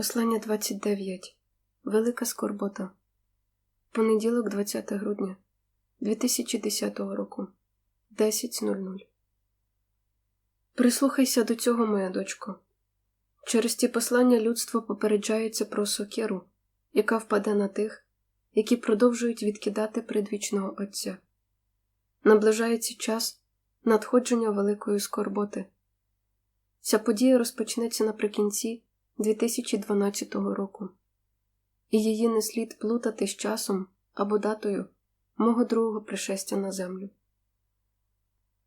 Послання 29. Велика скорбота. Понеділок, 20 грудня 2010 року. 10.00. Прислухайся до цього, моя дочко. Через ті послання людство попереджається про сокиру, яка впаде на тих, які продовжують відкидати предвічного Отця. Наближається час надходження великої скорботи. Ця подія розпочнеться наприкінці 2012 року, і її не слід плутати з часом або датою мого другого пришестя на землю.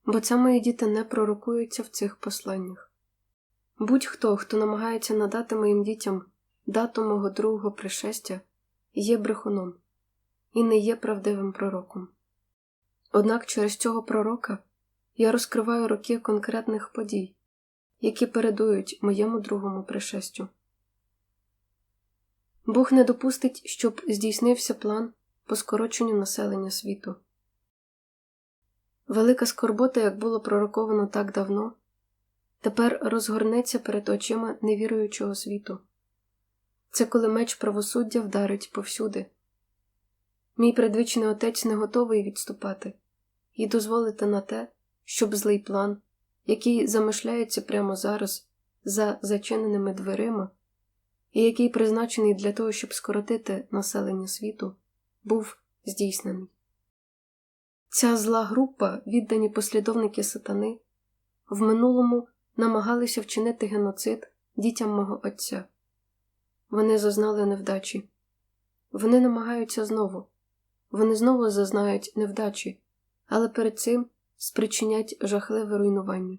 Бо це мої діти не пророкуються в цих посланнях. Будь-хто, хто намагається надати моїм дітям дату мого другого пришестя, є брехуном і не є правдивим пророком. Однак через цього пророка я розкриваю роки конкретних подій, які передують моєму другому пришестю. Бог не допустить, щоб здійснився план по скороченню населення світу. Велика скорбота, як було пророковано так давно, тепер розгорнеться перед очима невіруючого світу. Це коли меч правосуддя вдарить повсюди. Мій предвічний отець не готовий відступати і дозволити на те, щоб злий план, який замишляється прямо зараз за зачиненими дверима, і який призначений для того, щоб скоротити населення світу, був здійснений. Ця зла група, віддані послідовники сатани, в минулому намагалися вчинити геноцид дітям мого Отця. Вони зазнали невдачі. Вони намагаються знову. Вони знову зазнають невдачі, але перед цим спричинять жахливе руйнування.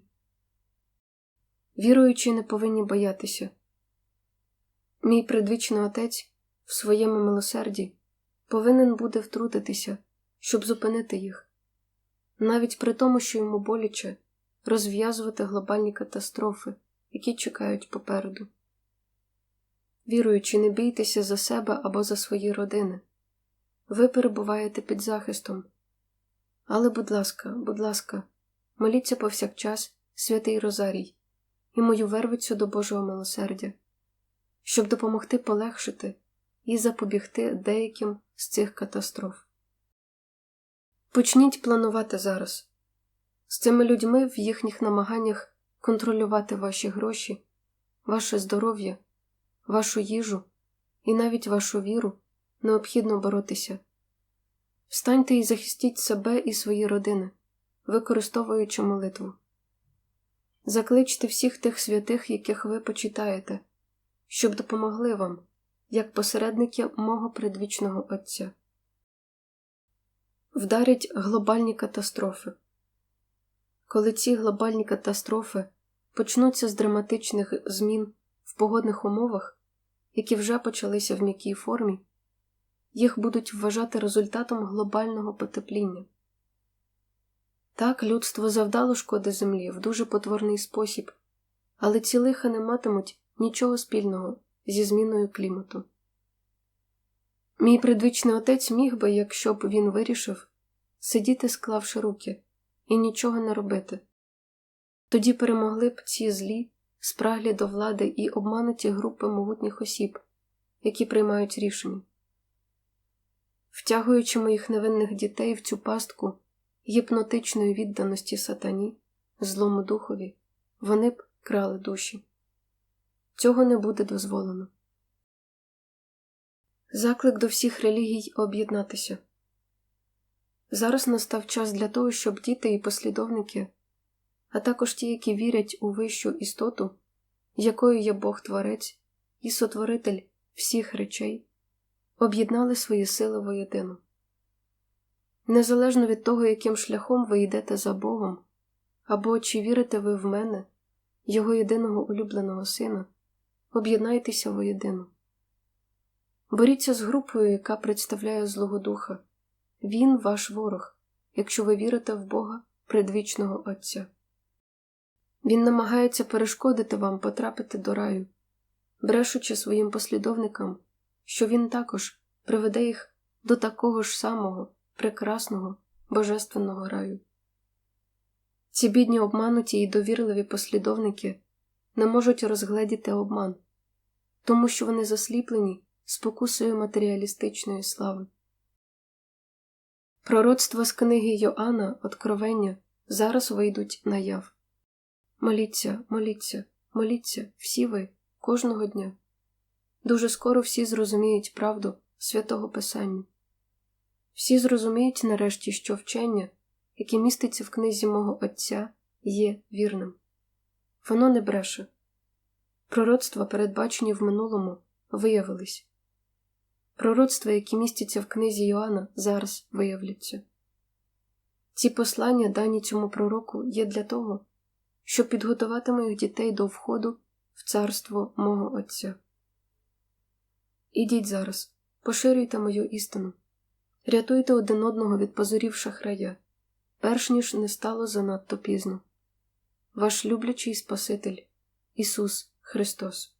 Віруючі не повинні боятися. Мій предвічний отець в своєму милосерді повинен буде втрутитися, щоб зупинити їх, навіть при тому, що йому боляче розв'язувати глобальні катастрофи, які чекають попереду. Віруючи, не бійтеся за себе або за свої родини. Ви перебуваєте під захистом. Але, будь ласка, будь ласка, моліться повсякчас, святий Розарій, і мою вервицю до Божого милосердя, щоб допомогти полегшити і запобігти деяким з цих катастроф. Почніть планувати зараз. З цими людьми в їхніх намаганнях контролювати ваші гроші, ваше здоров'я, вашу їжу і навіть вашу віру необхідно боротися. Встаньте і захистіть себе і свої родини, використовуючи молитву. Закличте всіх тих святих, яких ви почитаєте, щоб допомогли вам, як посередники мого предвічного Отця. Вдарять глобальні катастрофи. Коли ці глобальні катастрофи почнуться з драматичних змін в погодних умовах, які вже почалися в м'якій формі, їх будуть вважати результатом глобального потепління. Так, людство завдало шкоди землі в дуже потворний спосіб, але ці лиха не матимуть нічого спільного зі зміною клімату. Мій предвічний отець міг би, якщо б він вирішив, сидіти, склавши руки, і нічого не робити. Тоді перемогли б ці злі, спраглі до влади і обмануті групи могутніх осіб, які приймають рішення. Втягуючи моїх невинних дітей в цю пастку гіпнотичної відданості сатані, злому духові, вони б крали душі. Цього не буде дозволено. Заклик до всіх релігій об'єднатися. Зараз настав час для того, щоб діти і послідовники, а також ті, які вірять у вищу істоту, якою є Бог Творець і Сотворитель всіх речей, об'єднали свої сили воєдину. Незалежно від того, яким шляхом ви йдете за Богом, або чи вірите ви в мене, Його єдиного улюбленого сина, об'єднайтеся воєдину. Боріться з групою, яка представляє Злого Духа. Він ваш ворог, якщо ви вірите в Бога предвічного Отця. Він намагається перешкодити вам потрапити до раю, брешучи своїм послідовникам, що він також приведе їх до такого ж самого прекрасного божественного раю. Ці бідні обмануті і довірливі послідовники не можуть розгледіти обман, тому що вони засліплені спокусою матеріалістичної слави. Пророцтва з книги Йоанна Откровення зараз вийдуть наяв. Моліться, моліться, моліться, всі ви, кожного дня. Дуже скоро всі зрозуміють правду святого Писання. Всі зрозуміють нарешті, що вчення, яке міститься в книзі мого Отця, є вірним. Воно не бреше. Пророцтва, передбачені в минулому, виявились. Пророцтва, які містяться в книзі Йоанна, зараз виявляться. Ці послання, дані цьому пророку, є для того, щоб підготувати моїх дітей до входу в царство мого Отця. Ідіть зараз, поширюйте мою істину, рятуйте один одного від позорів шахрая, перш ніж не стало занадто пізно. Ваш люблячий Спаситель Ісус Христос.